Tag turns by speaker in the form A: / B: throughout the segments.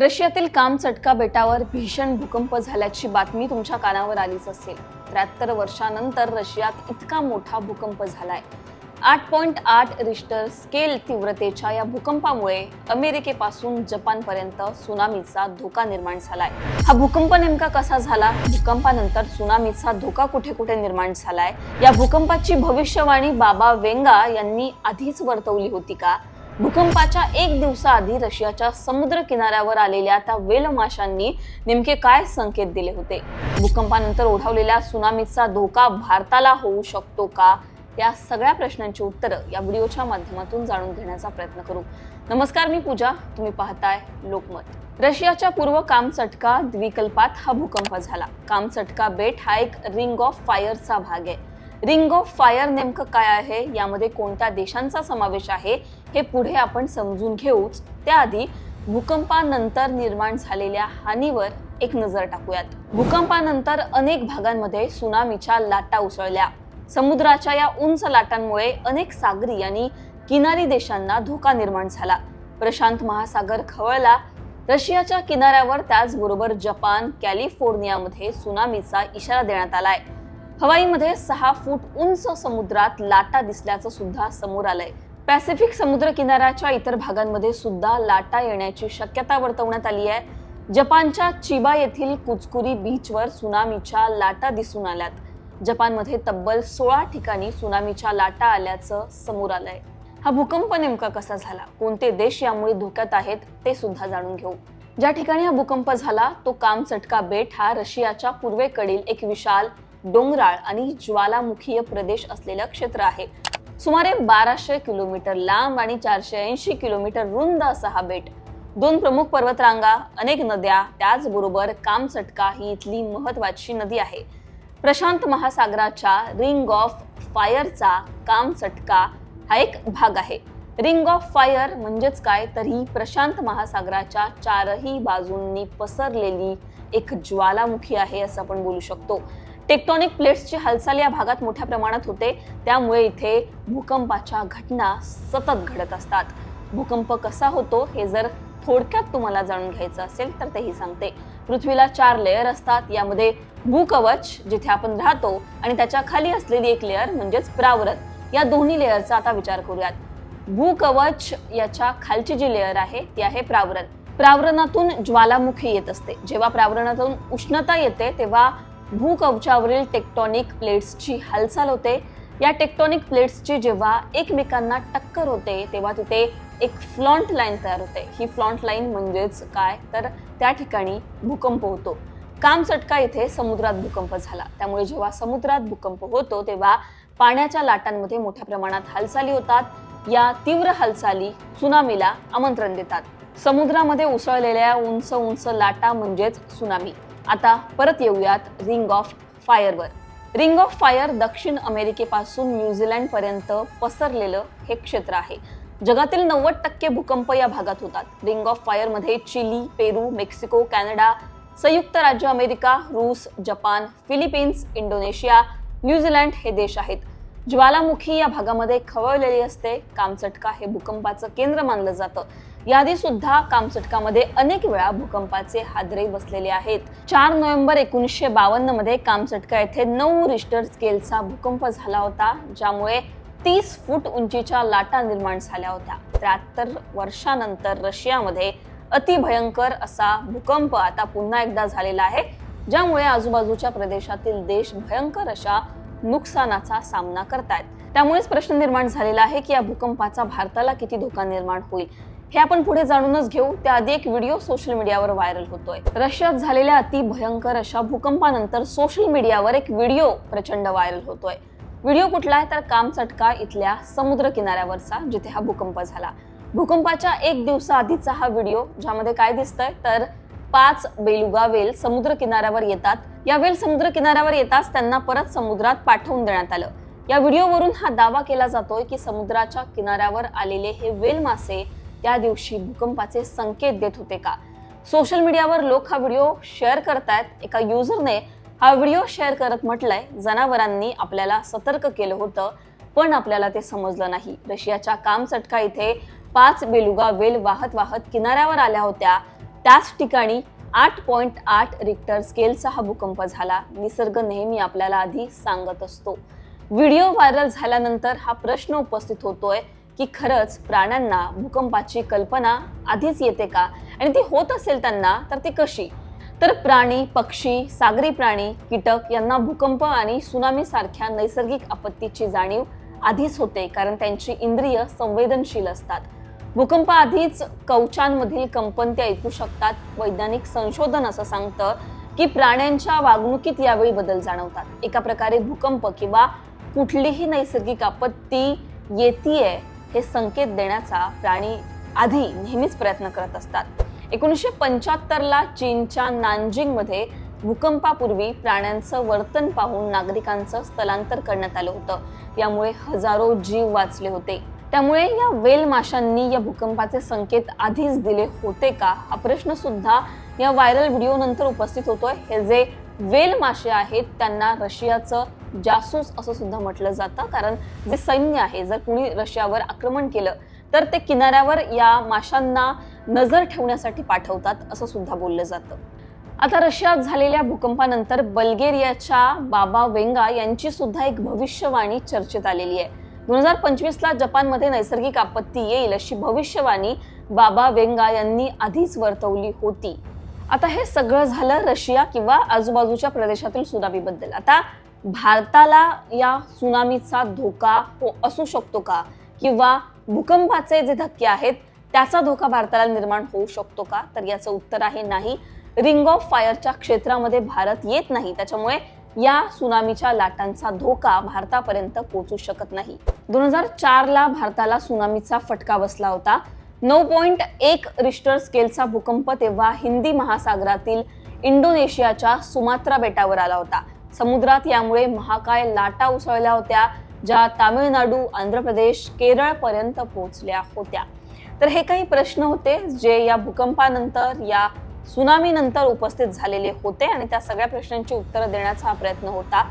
A: रशियातील Kamchatka बेटावर भीषण भूकंप झाल्याची बातमी तुमच्या कानावर आलीच असेल. त्र्याहत्तर वर्षानंतर रशियात इतका मोठा भूकंप झालाय. आठ पॉईंट आठ रिश्टर स्केल तीव्रतेच्या या भूकंपामुळे अमेरिकेपासून जपानपर्यंत सुनामीचा धोका निर्माण झालाय. हा भूकंप नेमका कसा झाला? भूकंपानंतर सुनामीचा धोका कुठे कुठे निर्माण झालाय? या भूकंपाची भविष्यवाणी बाबा वेंगा यांनी आधीच वर्तवली होती का? भूकंपाच्या एक दिवसाआधी रशियाच्या समुद्र किनाऱ्यावर आलेल्या त्या वेलमाशांनी नेमके काय संकेत दिले होते? भूकंपानंतर ओढावलेल्या सुनामीचा धोका भारताला होऊ शकतो का? या सगळ्या प्रश्नांची उत्तरं या व्हिडिओच्या माध्यमातून जाणून घेण्याचा प्रयत्न करू. नमस्कार मी पूजा. तुम्ही पाहताय लोकमत. रशियाच्या पूर्व कामचटका द्विकल्पात हा भूकंप झाला. कामचटका बेट हा एक रिंग ऑफ फायरचा भाग आहे. रिंग ऑफ फायर नेमकं काय आहे? यामध्ये कोणत्या देशांचा समावेश आहे? हे पुढे आपण समजून घेऊच. त्याआधी भूकंपानंतर निर्माण झालेल्या हानीवर एक नजर टाकूयात. भूकंपानंतर अनेक भागांमध्ये सुनामीच्या लाटा उसळल्या. समुद्राच्या या उंच लाटांमुळे अनेक सागरी आणि किनारी देशांना धोका निर्माण झाला. प्रशांत महासागर खवळला. रशियाच्या किनाऱ्यावर त्याचबरोबर जपान कॅलिफोर्नियामध्ये सुनामीचा इशारा देण्यात आलाय. हवाईमध्ये सहा फूट उंच समुद्रात लाटा दिसल्याचं सुद्धा समोर आलंय. पॅसिफिक समुद्र किनाऱ्याच्या इतर भागांमध्ये सुद्धा लाटा येण्याची शक्यता वर्तवण्यात आली आहे. जपानच्या चिबा येथील कुचकुरी बीचवर सुनामीच्या लाटा दिसून आल्यात. जपानमध्ये तब्बल सोळा ठिकाणी सुनामीच्या लाटा आल्याचं समोर आलंय. हा भूकंप नेमका कसा झाला? कोणते देश यामुळे धोक्यात आहेत ते सुद्धा जाणून घेऊ. ज्या ठिकाणी हा भूकंप झाला तो कामचटका बेट हा रशियाच्या पूर्वेकडील एक विशाल डोंगराळ आणि ज्वालामुखीय प्रदेश असलेलं क्षेत्र आहे. सुमारे बाराशे किलोमीटर लांब आणि चारशे ऐंशी किलोमीटर रुंद असा हा बेट. दोन प्रमुख पर्वतरांगा अनेक नद्या त्याचबरोबर कामचटका ही इथली महत्वाची नदी आहे. प्रशांत महासागराच्या रिंग ऑफ फायरचा कामचटका हा एक भाग आहे. रिंग ऑफ फायर म्हणजेच काय? तर ही प्रशांत महासागराच्या चारही बाजूंनी पसरलेली एक ज्वालामुखी आहे असं आपण बोलू शकतो. टेक्टॉनिक प्लेट्सची हालचाल या भागात मोठ्या प्रमाणात होते. त्यामुळे इथे भूकंपाच्या घटना सतत घडत असतात. भूकंप कसा होतो हे जर थोडक्यात तुम्हाला जाणून घ्यायचं असेल तर तेही सांगते. पृथ्वीला चार लेअर असतात. यामध्ये भूकवच जिथे आपण राहतो आणि त्याच्याखाली असलेली एक लेअर म्हणजेच प्रावरत. या दोन्ही लेअरचा आता विचार करूयात. भूकवच याच्या खालची जी लेअर आहे ती आहे प्रावरण प्रावरणातून ज्वालामुखी येत असते. जेव्हा प्रावरणातून उष्णता येते तेव्हा भूकवचावरील टेक्टॉनिक प्लेट्सची हालचाल होते. या टेक्टॉनिक प्लेट्सची जेव्हा एकमेकांना टक्कर होते तेव्हा तिथे एक फ्लॉन्ट लाईन तयार होते. ही फ्लॉन्ट लाईन म्हणजेच काय? तर त्या ठिकाणी भूकंप होतो. कामचटका इथे समुद्रात भूकंप झाला. त्यामुळे जेव्हा समुद्रात भूकंप होतो तेव्हा पाण्याच्या लाटांमध्ये मोठ्या प्रमाणात हालचाली होतात. या तीव्र हालचाली सुनामीला आमंत्रण देतात. समुद्रामध्ये उसळलेल्या उंच उंच लाटा म्हणजेच सुनामी. आता परत येऊयात रिंग ऑफ फायरवर रिंग ऑफ फायर दक्षिण अमेरिकेपासून न्यूझीलंड पर्यंत पसरलेलं हे क्षेत्र आहे. जगातील नव्वद टक्के भूकंप या भागात होतात. रिंग ऑफ फायरमध्ये चिली पेरू मेक्सिको कॅनडा संयुक्त राज्य अमेरिका रूस जपान फिलिपिन्स इंडोनेशिया न्यूझीलंड हे देश आहेत. ज्वालामुखी या भागामध्ये खवळलेली असते. कामचटका हे भूकंपाचं केंद्र मानलं जातं. याआधी सुद्धा कामचटकामध्ये अनेक वेळा भूकंपाचे हादरे बसलेले आहेत. चार नोव्हेंबर एकोणीसशे बावन्नमध्ये कामचटका येथे नऊ रिश्टर स्केलचा भूकंप झाला होता ज्यामुळे तीस फूट उंचीच्या लाटा निर्माण झाल्या होत्या. त्र्याहत्तर वर्षानंतर रशियामध्ये अतिभयंकर असा भूकंप आता पुन्हा एकदा झालेला आहे ज्यामुळे आजूबाजूच्या प्रदेशातील देश भयंकर अशा नुकसानाचा सामना करतायत. त्यामुळेच प्रश्न निर्माण झालेला आहे की या भूकंपाचा भारताला किती धोका निर्माण होईल? हे आपण पुढे जाणूनच घेऊ. त्याआधी एक व्हिडिओ सोशल मीडियावर व्हायरल होतोय. रशियात झालेल्या अति भयंकर अशा भूकंपानंतर सोशल मीडियावर एक व्हिडिओ प्रचंड व्हायरल होतोय. व्हिडिओ कुठला आहे? तर कामचटका इथल्या समुद्र किनाऱ्यावरचा जिथे हा भूकंप झाला. भूकंपाच्या एक दिवसाआधीचा हा व्हिडिओ ज्यामध्ये काय दिसतंय? तर पाच बेलुगा वेल समुद्र किनाऱ्यावर येतात. या वेल समुद्र किनाऱ्यावर येताच त्यांना परत समुद्रात पाठवून देण्यात आलं. या व्हिडिओवरून हा दावा केला जातोय की समुद्राच्या किनाऱ्यावर आलेले हे वेल मासे त्या दिवशी भूकंपाचे संकेत देत होते का? सोशल मीडियावर लोक हा व्हिडिओ शेअर करतायत. एका युजरने हा व्हिडिओ शेअर करत म्हटलंय जनावरांनी आपल्याला सतर्क केलं होतं पण आपल्याला ते समजलं नाही. रशियाच्या कामचटका इथे पाच बेलुगा वेल वाहत वाहत किनाऱ्यावर आल्या होत्या. त्याच ठिकाणी आठ पॉईंट आठ रिक्टर स्केलचा हा भूकंप झाला. निसर्ग नेहमी आपल्याला आधी सांगत असतो. व्हिडिओ व्हायरल झाल्यानंतर हा प्रश्न उपस्थित होतोय. की खरंच प्राण्यांना भूकंपाची कल्पना आधीच येते का? आणि ती होत असेल त्यांना तर ती कशी? तर प्राणी पक्षी सागरी प्राणी कीटक यांना भूकंप आणि सुनामी सारख्या नैसर्गिक आपत्तीची जाणीव आधीच होते कारण त्यांची इंद्रिय संवेदनशील असतात. भूकंप आधीच कवचांमधील कंपन ते ऐकू शकतात. वैज्ञानिक संशोधन असं सांगतं की प्राण्यांच्या वागणुकीत यावेळी बदल जाणवतात. एका प्रकारे भूकंप किंवा कुठलीही नैसर्गिक आपत्ती येतीये हे संकेत देण्याचा प्राणी आधी नेहमीच प्रयत्न करत असतात. एकोणीसशे पंच्याहत्तरला चीनच्या नानजिंगमध्ये भूकंपापूर्वी प्राण्यांचं वर्तन पाहून नागरिकांचं स्थलांतर करण्यात आलं होतं. यामुळे हजारो जीव वाचले होते. त्यामुळे या वेल माशांनी या भूकंपाचे संकेत आधीच दिले होते का? हा प्रश्न सुद्धा या व्हायरल व्हिडिओ नंतर उपस्थित होतोय. हे जे वेल मासे आहेत त्यांना रशियाचं जासूस असं सुद्धा म्हटलं जातं. कारण जे सैन्य आहे जर कुणी रशियावर आक्रमण केलं तर ते किनाऱ्यावर या माशांना नजर ठेवण्यासाठी पाठवतात असं सुद्धा बोललं जातं. आता रशियात झालेल्या भूकंपानंतर बल्गेरियाच्या बाबा वेंगा यांची सुद्धा एक भविष्यवाणी चर्चेत आलेली आहे. दोन हजार पंचवीसला जपानमध्ये नैसर्गिक आपत्ती येईल अशी भविष्यवाणी बाबा वेंगा यांनी आधीच वर्तवली होती. आता हे सगळं झालं रशिया किंवा आजूबाजूच्या प्रदेशातील सुनामीबद्दल. आता भारताला या सुनामीचा धोका हो असू शकतो का? किंवा भूकंपाचे जे धक्के आहेत त्याचा धोका भारताला निर्माण होऊ शकतो का? तर याचं उत्तर आहे नाही. रिंग ऑफ फायरच्या क्षेत्रामध्ये भारत येत नाही. त्याच्यामुळे या सुनामीच्या लाटांचा धोका भारतापर्यंत पोहोचू शकत नाही. दोन हजार चार ला भारताला सुनामीचा फटका बसला होता. नऊ पॉईंट एक रिस्टर स्केलचा भूकंप तेव्हा हिंदी महासागरातील इंडोनेशियाच्या सुमात्रा बेटावर आला होता. समुद्रात यामुळे महाकाय लाटा उसळल्या होत्या ज्या तामिळनाडू आंध्र प्रदेश केरळ पर्यंत पोहोचल्या होत्या. तर हे काही प्रश्न होते जे या भूकंपानंतर या सुनामीनंतर उपस्थित झालेले होते आणि त्या सगळ्या प्रश्नांची उत्तरं देण्याचा हा प्रयत्न होता.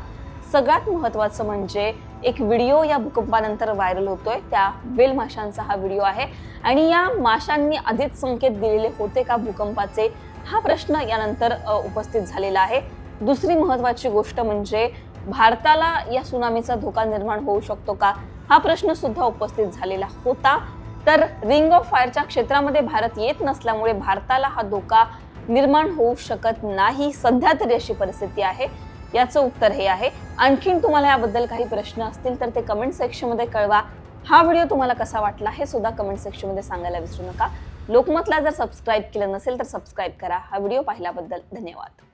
A: सगळ्यात महत्वाचं म्हणजे एक व्हिडिओ या भूकंपानंतर व्हायरल होतोय. त्या वेल माशांचा हा व्हिडिओ आहे. आणि या माशांनी आधीच संकेत दिलेले होते का भूकंपाचे? हा प्रश्न यानंतर उपस्थित झालेला आहे. दुसरी महत्वाची गोष्ट म्हणजे भारताला या सुनामीचा धोका निर्माण होऊ शकतो का? हा प्रश्न सुद्धा उपस्थित झालेला होता. तर रिंग ऑफ फायरच्या क्षेत्रामध्ये भारत येत नसल्यामुळे भारताला हा धोका निर्माण होऊ शकत नाही. सध्या तरी अशी परिस्थिती आहे. याचं उत्तर हे आहे. आणखीन तुम्हाला याबद्दल काही प्रश्न असतील तर ते कमेंट सेक्शनमध्ये कळवा. हा व्हिडिओ तुम्हाला कसा वाटला हे सुद्धा कमेंट सेक्शनमध्ये सांगायला विसरू नका. लोकमतला जर सबस्क्राईब केलं नसेल तर सबस्क्राईब करा. हा व्हिडिओ पाहिल्याबद्दल धन्यवाद.